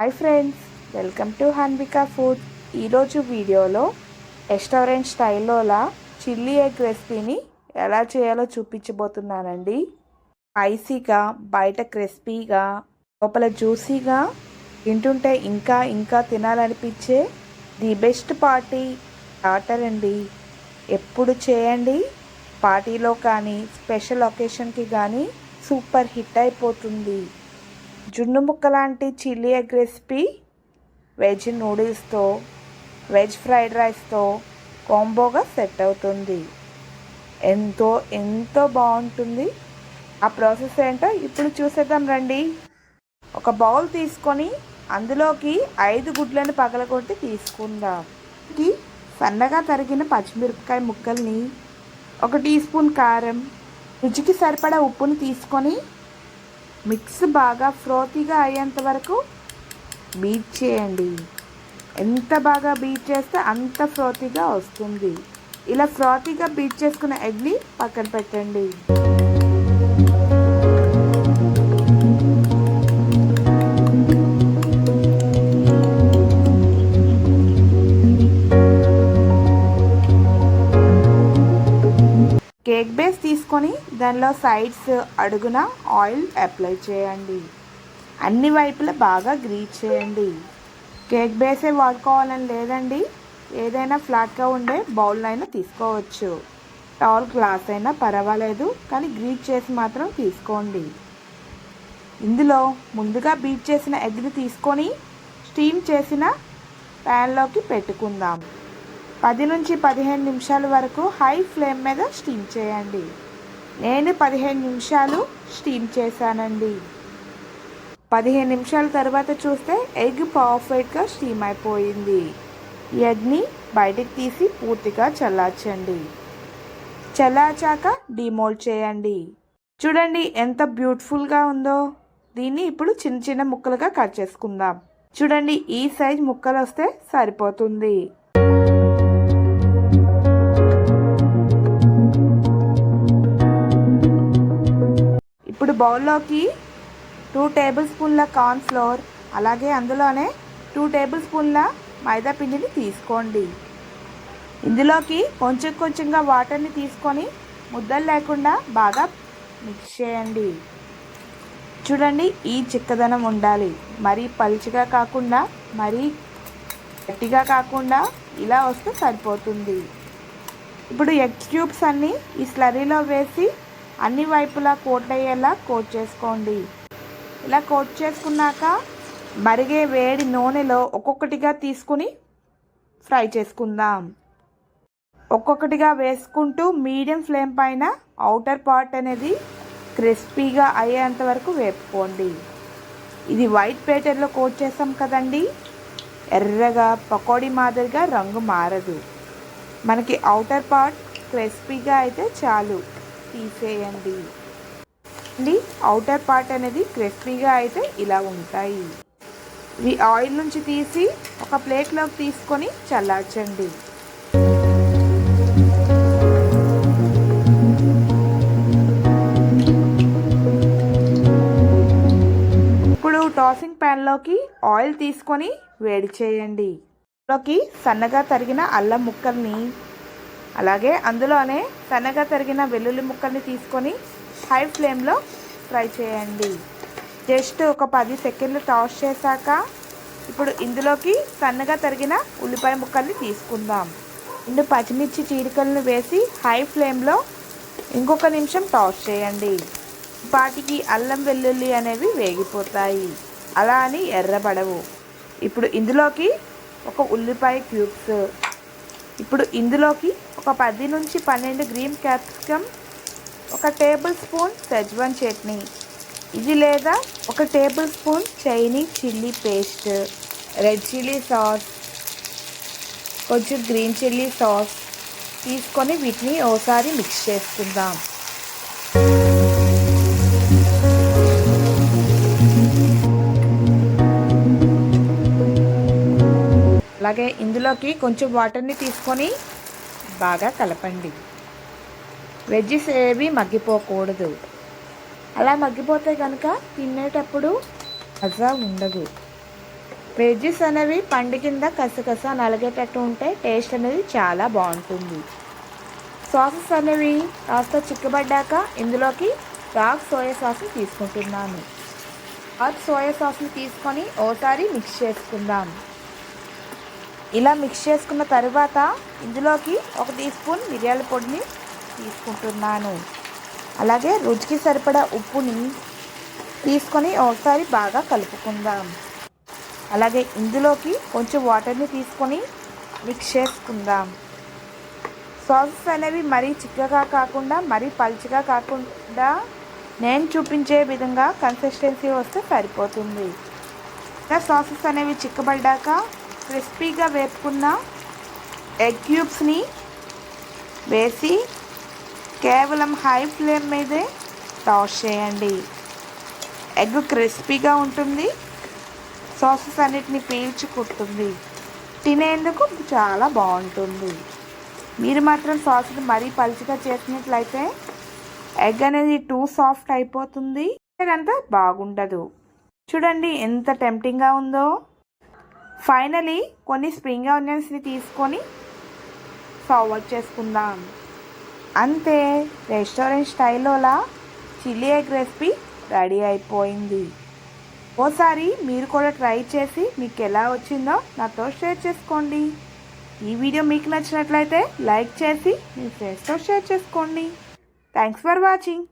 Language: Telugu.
Hi friends welcome to Hanvika food. ఈరోజు వీడియోలో రెస్టారెంట్ స్టైల్లోలా చిల్లీ ఎగ్ రెసిపీని ఎలా చేయాలో చూపించబోతున్నానండి. స్పైసీగా బయట క్రిస్పీగా లోపల జ్యూసీగా తింటుంటే ఇంకా ఇంకా తినాలనిపించే ది బెస్ట్ పార్టీ స్టార్టర్ అండి. ఎప్పుడు చేయండి? పార్టీలో కానీ స్పెషల్ ఒకేషన్కి కానీ సూపర్ హిట్ అయిపోతుంది. జున్ను ముక్క లాంటి చిల్లీ ఎగ్ రెసిపీ వెజ్ నూడిల్స్తో వెజ్ ఫ్రైడ్ రైస్తో కాంబోగా సెట్ అవుతుంది. ఎంతో ఎంతో బాగుంటుంది. ఆ ప్రాసెస్ ఏంటో ఇప్పుడు చూసేద్దాం రండి. ఒక బౌల్ తీసుకొని అందులోకి ఐదు గుడ్లను పగలగొట్టి తీసుకుందాం. సన్నగా తరిగిన పచ్చిమిరపకాయ ముక్కల్ని ఒక టీ స్పూన్ కారం రుచికి సరిపడా ఉప్పుని తీసుకొని మిక్స్ బాగా ఫ్రోతీగా అయ్యేంత వరకు బీట్ చేయండి. ఎంత బాగా బీట్ చేస్తే అంత ఫ్రోతీగా వస్తుంది. ఇలా ఫ్రోతీగా బీట్ చేసుకున్న ఎగ్ని పక్కన పెట్టండి. తీసుకొని దానిలో సైడ్స్ అడుగున ఆయిల్ అప్లై చేయండి. అన్ని వైపులా బాగా గ్రీట్ చేయండి. కేక్ బేసే వాడుకోవాలని లేదండి. ఏదైనా ఫ్లాట్గా ఉండే బౌల్ అయినా తీసుకోవచ్చు. టాల్ గ్లాస్ అయినా పర్వాలేదు కానీ గ్రీట్ చేసి మాత్రం తీసుకోండి. ఇందులో ముందుగా బీట్ చేసిన ఎగ్ని తీసుకొని స్టీమ్ చేసిన ప్యాన్లోకి పెట్టుకుందాం. పది నుంచి పదిహేను నిమిషాల వరకు హై ఫ్లేమ్ మీద స్టీమ్ చేయండి. నేను పదిహేను నిమిషాలు స్టీమ్ చేశానండి. పదిహేను నిమిషాల తర్వాత చూస్తే ఎగ్ పర్ఫెక్ట్గా స్టీమ్ అయిపోయింది. ఎగ్ని బయటికి తీసి పూర్తిగా చల్లార్చండి. చల్లార్చాక డిమోల్డ్ చేయండి. చూడండి ఎంత బ్యూటిఫుల్గా ఉందో. దీన్ని ఇప్పుడు చిన్న చిన్న ముక్కలుగా కట్ చేసుకుందాం. చూడండి ఈ సైజ్ ముక్కలు వస్తే సరిపోతుంది. ఇప్పుడు బౌల్లోకి టూ టేబుల్ స్పూన్ల కార్న్ ఫ్లోర్ అలాగే అందులోనే టూ టేబుల్ స్పూన్ల మైదా పిండిని తీసుకోండి. ఇందులోకి కొంచెం కొంచెంగా వాటర్ని తీసుకొని ముద్దలు లేకుండా బాగా మిక్స్ చేయండి. చూడండి ఈ చిక్కదనం ఉండాలి. మరీ పలుచగా కాకుండా మరీ గట్టిగా కాకుండా ఇలా వస్తే సరిపోతుంది. ఇప్పుడు ఎగ్ క్యూబ్స్ అన్నీ ఈ స్లరీలో వేసి అన్ని వైపులా కోట్ అయ్యేలా కోట్ చేసుకోండి. ఇలా కోట్ చేసుకున్నాక మరిగే వేడి నూనెలో ఒక్కొక్కటిగా తీసుకుని ఫ్రై చేసుకుందాం. ఒక్కొక్కటిగా వేసుకుంటూ మీడియం ఫ్లేమ్ పైన అవుటర్ పార్ట్ అనేది క్రిస్పీగా అయ్యేంత వరకు వేపుకోండి. ఇది వైట్ పేటర్లో కోట్ చేస్తాం కదండి. ఎర్రగా పకోడీ మాదిరిగా రంగు మారదు. మనకి అవుటర్ పార్ట్ క్రిస్పీగా అయితే చాలు. తీసేయండి. అండి అవుటర్ పార్ట్ అనేది క్రిస్పీగా అయితే ఇలా ఉంటాయి. ఇవి ఆయిల్ నుంచి తీసి ఒక ప్లేట్లోకి తీసుకొని చల్లార్చండి. ఇప్పుడు టాసింగ్ ప్యాన్లోకి ఆయిల్ తీసుకొని వేడి చేయండి. లోకి సన్నగా తరిగిన అల్లం ముక్కల్ని అలాగే అందులోనే సన్నగా తరిగిన వెల్లుల్లి ముక్కల్ని తీసుకొని హై ఫ్లేమ్లో ఫ్రై చేయండి. జస్ట్ ఒక పది సెకండ్లు టాస్ చేశాక ఇప్పుడు ఇందులోకి సన్నగా తరిగిన ఉల్లిపాయ ముక్కల్ని తీసుకుందాం. రెండు పచ్చిమిర్చి చీలికలను వేసి హై ఫ్లేమ్లో ఇంకొక నిమిషం టాస్ చేయండి. పాటికి అల్లం వెల్లుల్లి అనేవి వేగిపోతాయి. అలా అని ఎర్రబడవు. ఇప్పుడు ఇందులోకి ఒక ఉల్లిపాయ క్యూబ్స్ ఇప్పుడు ఇందులోకి ఒక పది నుంచి పన్నెండు గ్రీన్ క్యాప్సికమ్ ఒక టేబుల్ స్పూన్ సెజ్వాన్ చట్నీ ఇది లేదా ఒక tablespoon Chinese chilli paste red chilli sauce కొంచెం గ్రీన్ చిల్లీ సాస్ తీసుకొని వీటిని ఓసారి మిక్స్ చేసుకుందాం. అలాగే ఇందులోకి కొంచెం వాటర్ని తీసుకొని బాగా కలపండి. వెజ్జెస్ ఏవి మగ్గిపోకూడదు. అలా మగ్గిపోతే కనుక తినేటప్పుడు మజా ఉండదు. వెజ్జెస్ అనేవి పండు కింద కసకస నలిగేటట్టు ఉంటే టేస్ట్ అనేది చాలా బాగుంటుంది. సాసెస్ అనేవి కాస్త చిక్కబడ్డాక ఇందులోకి రాక్ సోయా సాస్ని తీసుకుంటున్నాను. ఆ సోయా సాస్ని తీసుకొని ఓసారి మిక్స్ చేసుకుందాం. ఇలా మిక్స్ చేసుకున్న తర్వాత ఇందులోకి ఒక టీ స్పూన్ మిరియాల పొడిని తీసుకుంటున్నాను. అలాగే రుచికి సరిపడా ఉప్పుని తీసుకొని ఒకసారి బాగా కలుపుకుందాం. అలాగే ఇందులోకి కొంచెం వాటర్ని తీసుకొని మిక్స్ చేసుకుందాం. సాసెస్ అనేవి మరీ చిక్కగా కాకుండా మరీ పలుచగా కాకుండా నేను చూపించే విధంగా కన్సిస్టెన్సీ వస్తే సరిపోతుంది. ఇంకా సాసెస్ అనేవి చిక్కబడ్డాక క్రిస్పీగా వేపుకున్న ఎగ్ క్యూబ్స్ని వేసి కేవలం హై ఫ్లేమ్ మీదే టాస్ చేయండి. ఎగ్ క్రిస్పీగా ఉంటుంది. సాసెస్ అన్నిటిని పీల్చుకుంటుంది తినేందుకు చాలా బాగుంటుంది. మీరు మాత్రం సాస్ని మరీ పలుచగా చేసినట్లయితే ఎగ్ అనేది టూ సాఫ్ట్ అయిపోతుంది. అంతా బాగుండదు. చూడండి ఎంత టెంప్టింగ్గా ఉందో. ఫైనలీ కొన్ని స్ప్రింగ్ ఆనియన్స్ని తీసుకొని సర్వ్ చేసుకుందాం. అంతే రెస్టారెంట్ స్టైల్లోలా చిల్లీ ఎగ్ రెసిపీ రెడీ అయిపోయింది. ఓసారి మీరు కూడా ట్రై చేసి మీకు ఎలా వచ్చిందో నాతో షేర్ చేసుకోండి. ఈ వీడియో మీకు నచ్చినట్లయితే లైక్ చేసి మీ ఫ్రెండ్స్తో షేర్ చేసుకోండి. Thanks for watching